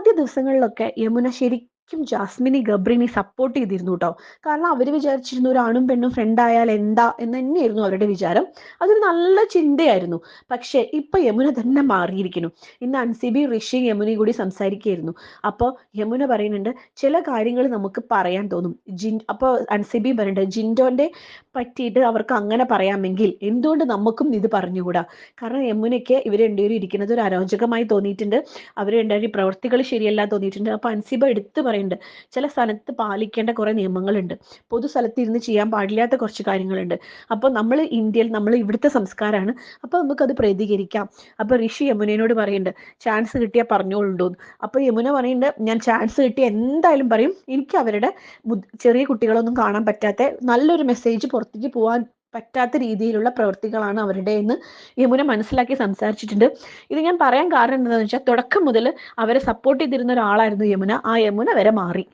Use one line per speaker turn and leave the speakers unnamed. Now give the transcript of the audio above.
ആദ്യ ദിവസങ്ങളിലൊക്കെ യമുന ശരിക്കും ജാസ്മിനി ഗബ്രിനെ സപ്പോർട്ട് ചെയ്തിരുന്നു കേട്ടോ കാരണം അവർ വിചാരിച്ചിരുന്നു ഒരു ആണും പെണ്ണും ഫ്രണ്ട് ആയാൽ എന്താ എന്ന് തന്നെയായിരുന്നു അവരുടെ വിചാരം. അതൊരു നല്ല ചിന്തയായിരുന്നു. പക്ഷേ ഇപ്പൊ യമുന തന്നെ മാറിയിരിക്കുന്നു. ഇന്ന് അൻസിബി ഋഷി യമുനയും കൂടി സംസാരിക്കുകയായിരുന്നു. അപ്പോൾ യമുന പറയുന്നുണ്ട് ചില കാര്യങ്ങൾ നമുക്ക് പറയാൻ തോന്നും. ജിൻ അപ്പോൾ അൻസിബി പറയുന്നുണ്ട് ജിൻഡോന്റെ പറ്റിയിട്ട് അവർക്ക് അങ്ങനെ പറയാമെങ്കിൽ എന്തുകൊണ്ട് നമുക്കും ഇത് പറഞ്ഞുകൂടാ? കാരണം യമുനയ്ക്ക് ഇവർ രണ്ടുപേരും ഇരിക്കുന്നത് ഒരു അരോചകമായി തോന്നിയിട്ടുണ്ട്. അവർ രണ്ടുപേരും പ്രവൃത്തികൾ ശരിയല്ല തോന്നിയിട്ടുണ്ട്. അപ്പൊ അൻസിബ എടുത്തു പറയുന്നുണ്ട് ചില സ്ഥലത്ത് പാലിക്കേണ്ട കുറെ നിയമങ്ങളുണ്ട്. പൊതു സ്ഥലത്ത് ഇരുന്ന് ചെയ്യാൻ പാടില്ലാത്ത കുറച്ച് കാര്യങ്ങളുണ്ട്. അപ്പൊ നമ്മൾ ഇന്ത്യയിൽ നമ്മൾ ഇവിടുത്തെ സംസ്കാരമാണ് അപ്പൊ നമുക്കത് പ്രതികരിക്കാം. അപ്പൊ ഋഷി യമുനയോട് പറയുന്നുണ്ട് ചാൻസ് കിട്ടിയാൽ പറഞ്ഞോളുണ്ടോന്ന്. അപ്പൊ യമുന പറയുന്നുണ്ട് ഞാൻ ചാൻസ് കിട്ടിയ എന്തായാലും പറയും. എനിക്ക് അവരുടെ ചെറിയ കുട്ടികളൊന്നും കാണാൻ പറ്റാത്ത നല്ലൊരു മെസ്സേജ് പുറത്തേക്ക് പോകാൻ പറ്റാത്ത രീതിയിലുള്ള പ്രവൃത്തികളാണ് അവരുടെ എന്ന് യമുന മനസ്സിലാക്കി സംസാരിച്ചിട്ടുണ്ട്. ഇത് ഞാൻ പറയാൻ കാരണം എന്താണെന്ന് വെച്ചാൽ തുടക്കം മുതൽ അവരെ സപ്പോർട്ട് ചെയ്തിരുന്ന ഒരാളായിരുന്നു യമുന. ആ യമുന വരെ മാറി.